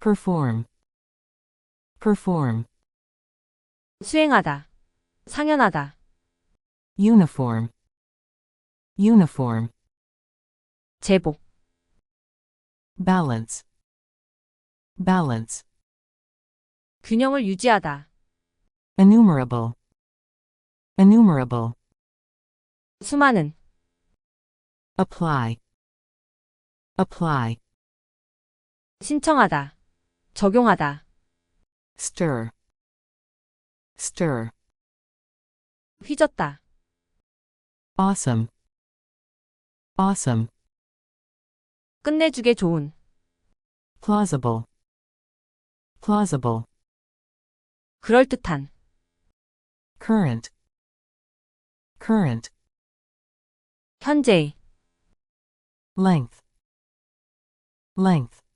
perform, perform, 수행하다, 상연하다, uniform, uniform, 제복, balance, balance, 균형을 유지하다, enumerable, enumerable, 수많은, apply, apply, 신청하다, 적용하다, stir, stir, 휘젓다, awesome, awesome, 끝내주게 좋은, plausible, plausible, 그럴듯한, current, current, 현재의, length, length,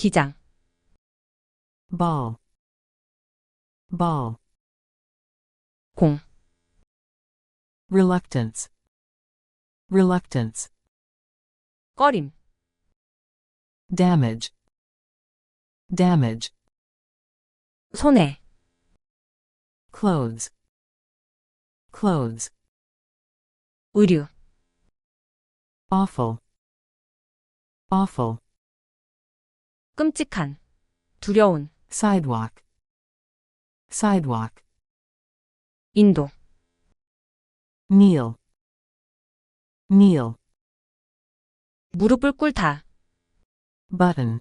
기장, ball, ball, 공, reluctance, reluctance, 꺼림, damage, damage, 손해, clothes, clothes, 의류, awful, awful, 끔찍한, 두려운, sidewalk, sidewalk, 인도, kneel, kneel, 무릎을 꿇다, button,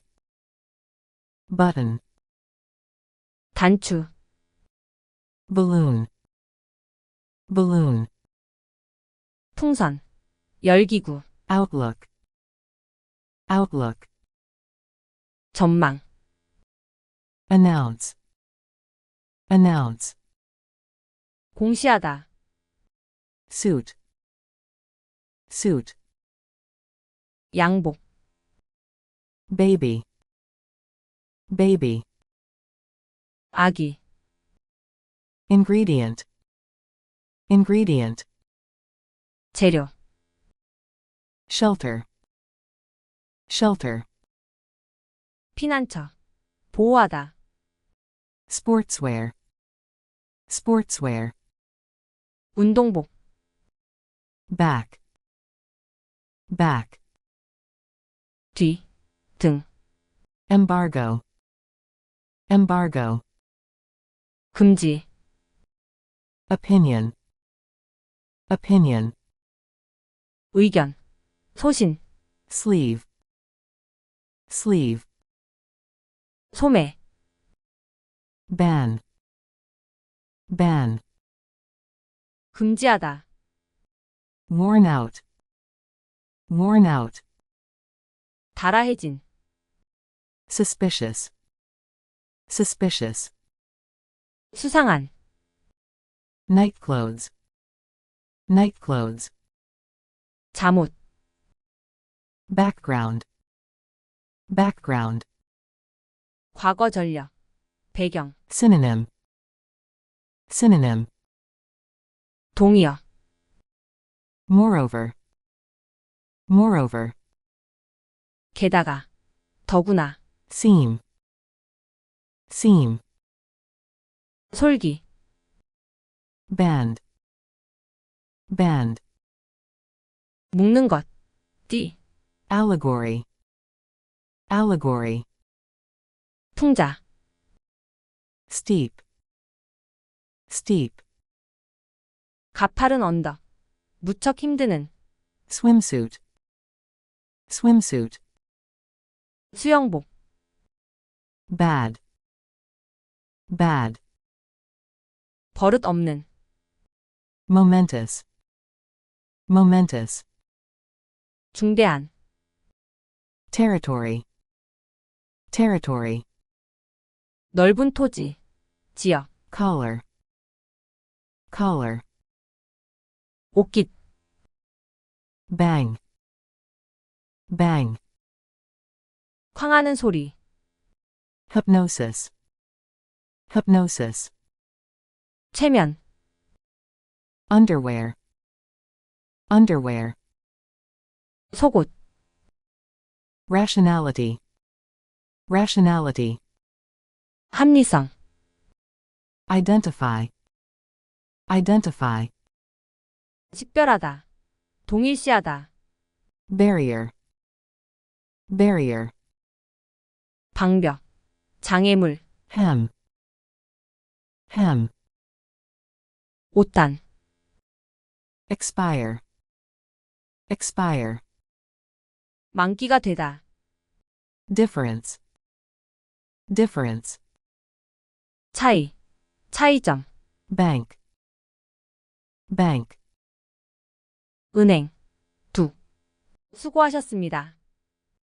button, 단추, balloon, balloon, 풍선, 열기구, outlook, outlook, 전망, announce, announce, 공시하다, suit, suit, 양복, baby, baby, 아기, ingredient, ingredient, 재료, shelter, shelter, 피난처, 보호하다, sportswear, sportswear, 운동복, back, back, 뒤, 등, embargo, embargo, 금지, opinion, opinion, 의견, 소신, sleeve, sleeve, 소매, ban, ban, 금지하다, worn out, worn out, 달아해진, suspicious, suspicious, 수상한, nightclothes, nightclothes, 잠옷, background, background, 과거 전력, 배경, synonym, synonym, 동의어, moreover, moreover, 게다가, 더구나, seem, seem, 솔기, band, band, 묶는 것, 띠, allegory, allegory, 풍자, steep, steep, 가파른 언덕, 무척 힘드는, swimsuit, swimsuit, 수영복, bad, bad, 버릇 없는, momentous, momentous, 중대한, territory, territory, 넓은 토지, 지역, collar, collar, 옷깃, bang, bang, 쾅하는 소리, hypnosis, hypnosis, 최면, underwear, underwear, 속옷, rationality, rationality, 합리성, identify, identify, 식별하다, 동일시하다, barrier, barrier, 방벽, 장애물, hem, hem, 옷단, expire, expire, 만기가 되다, difference, difference, 차이, 차이점, bank, bank. 은행, 두. 수고하셨습니다.